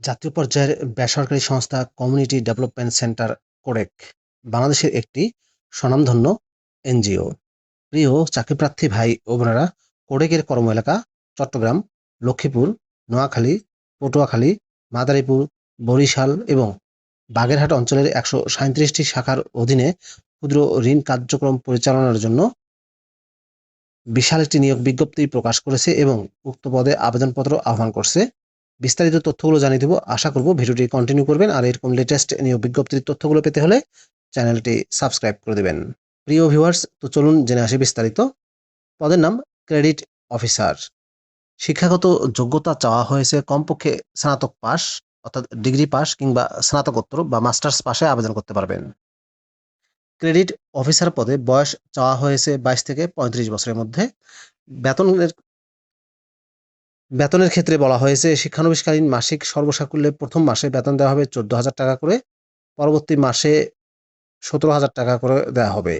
জাতীয় পর্যায়ের বেসরকারি সংস্থা কমিউনিটি ডেভেলপমেন্ট সেন্টার কোডেক বাংলাদেশের একটি স্বনামধন্য এনজিও। প্রিয় চাকরিপ্রার্থী ভাই ও বোনেরা কোডেকের কর্ম এলাকা চট্টগ্রাম, লক্ষ্মীপুর, নোয়াখালী, পটুয়াখালী, মাদারীপুর, বরিশাল এবং বাগেরহাট অঞ্চলের একশো সাঁত্রিশটি শাখার অধীনে ক্ষুদ্র ঋণ কার্যক্রম পরিচালনার জন্য বিশাল একটি নিয়োগ বিজ্ঞপ্তি প্রকাশ করেছে এবং উক্ত পদে আবেদনপত্র আহ্বান করছে। বিস্তারিত তথ্যগুলো জানিয়ে দেবো। আশা করব ভিডিওটি কন্টিনিউ করবেন আর এরকম লেটেস্ট নিয়োগ বিজ্ঞপ্তির তথ্যগুলো পেতে হলে চ্যানেলটি সাবস্ক্রাইব করে দেবেন। প্রিয় ভিউয়ার্স তো চলুন জেনে আসি বিস্তারিত। পদের নাম ক্রেডিট অফিসার শিক্ষাগত যোগ্যতা চাওয়া হয়েছে কমপক্ষে স্নাতক পাস অর্থাৎ ডিগ্রি পাস কিংবা স্নাতকোত্তর বা মাস্টার্স পাশে আবেদন করতে পারবেন। ক্রেডিট অফিসার পদে বয়স চাওয়া হয়েছে বাইশ থেকে পঁয়ত্রিশ বছরের মধ্যে। বেতনের বেতনের ক্ষেত্রে বলা হয়েছে, শিক্ষানবিশকালীন মাসিক সর্বসাকুল্যে প্রথম মাসে বেতন দেওয়া হবে চোদ্দ হাজার টাকা করে, পরবর্তী মাসে সতেরো হাজার টাকা করে দেওয়া হবে।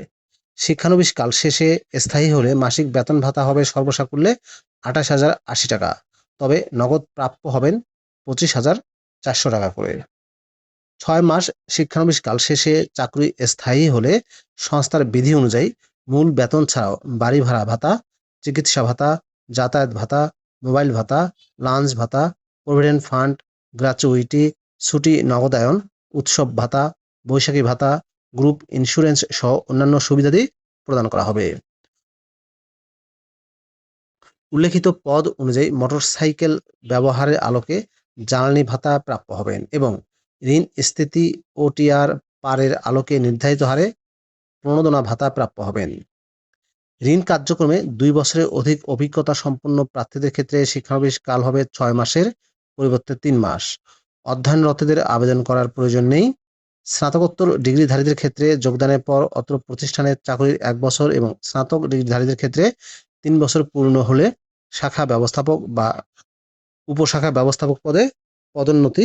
শিক্ষানবিশ কাল শেষে স্থায়ী হলে মাসিক বেতন ভাতা হবে সর্বসাকুল্যে আঠাশ হাজার আশি টাকা, তবে নগদ প্রাপ্য হবেন পঁচিশ হাজার চারশো টাকা করে। ছয় মাস শিক্ষানবিশ কাল শেষে চাকরি স্থায়ী হলে সংস্থার বিধি অনুযায়ী মূল বেতন ছাড়াও বাড়ি ভাড়া ভাতা, চিকিৎসা ভাতা, যাতায়াত ভাতা মোবাইল ভাতা, লাঞ্চ ভাতা, প্রভিডেন্ট ফান্ড গ্র্যাচুইটি ছুটি, নগদায়ন, উৎসব ভাতা, বৈশাখী ভাতা, গ্রুপ ইন্স্যুরেন্স সহ অন্যান্য সুবিধাদি প্রদান করা হবে। উল্লেখিত পদ অনুযায়ী মোটরসাইকেল ব্যবহারের আলোকে জ্বালানি ভাতা প্রাপ্য হবেন এবং ঋণ, স্থিতি, ওটিআর পারের আলোকে নির্ধারিত হারে প্রণোদনা ভাতা প্রাপ্য হবেন। ঋণ কার্যক্রমে দুই বছরের অধিক অভিজ্ঞতা সম্পন্ন প্রার্থীদের ক্ষেত্রে শিক্ষানবিশ কাল হবে ছয় মাসের, পরিবর্তে তিন মাস। অধ্যয়নরতদের আবেদন করার প্রয়োজন নেই। স্নাতকোত্তর ডিগ্রিধারীদের ক্ষেত্রে যোগদানের পর অত্র প্রতিষ্ঠানের চাকরির এক বছর এবং স্নাতক ডিগ্রিধারীদের ক্ষেত্রে তিন বছর পূর্ণ হলে শাখা ব্যবস্থাপক বা উপশাখা ব্যবস্থাপক পদে পদোন্নতি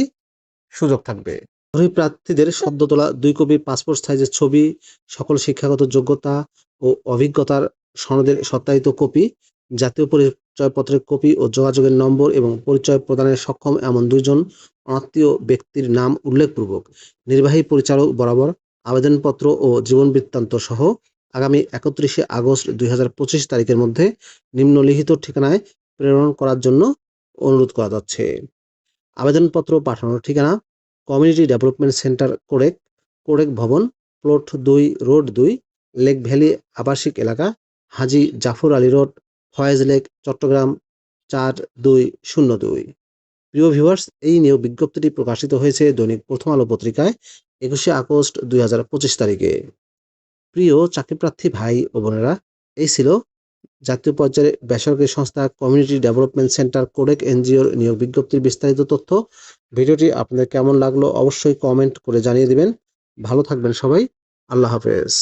সুযোগ থাকবে। আগ্রহী প্রার্থীদের সদ্য তোলা দুই কপি, পাসপোর্ট সাইজের ছবি, সকল শিক্ষাগত যোগ্যতা ও অভিজ্ঞতার সনদের সত্যায়িত কপি, জাতীয় পরিচয়পত্রের কপি ও যোগাযোগের নম্বর এবং পরিচয় প্রদানের সক্ষম এমন দুইজন আত্মীয় ব্যক্তির নাম উল্লেখপূর্বক নির্বাহী পরিচালক বরাবর আবেদনপত্র ও জীবন বৃত্তান্ত সহ আগামী একত্রিশে আগস্ট দুই হাজার পঁচিশ তারিখের মধ্যে নিম্নলিখিত ঠিকানায় প্রেরণ করার জন্য অনুরোধ করা যাচ্ছে। আবেদনপত্র পাঠানোর ঠিকানা কমিউনিটি ডেভেলপমেন্ট সেন্টার কোরেক কোরেক ভবন, প্লট দুই, রোড দুই, লেক ভ্যালি, আবাসিক এলাকা হাজি জাফর আলী রোড, ফয়েজ লেক, চট্টগ্রাম চার দুই শূন্য দুই। প্রিয় ভিউয়ার্স, এই নিয়োগ বিজ্ঞপ্তিটি প্রকাশিত হয়েছে দৈনিক প্রথম আলো পত্রিকায়, একুশে আগস্ট দুই হাজার পঁচিশ তারিখে। প্রিয় চাকরিপ্রার্থী ভাই ও বোনেরা, এই ছিল জাতীয় পর্যায়ে বেসরকারি সংস্থা কমিউনিটি ডেভেলপমেন্ট সেন্টার কোডেক এনজিওর নিয়োগ বিজ্ঞপ্তির বিস্তারিত তথ্য। ভিডিওটি আপনাদের কেমন লাগল অবশ্যই কমেন্ট করে জানিয়ে দিবেন। ভালো থাকবেন সবাই। আল্লাহ হাফেজ।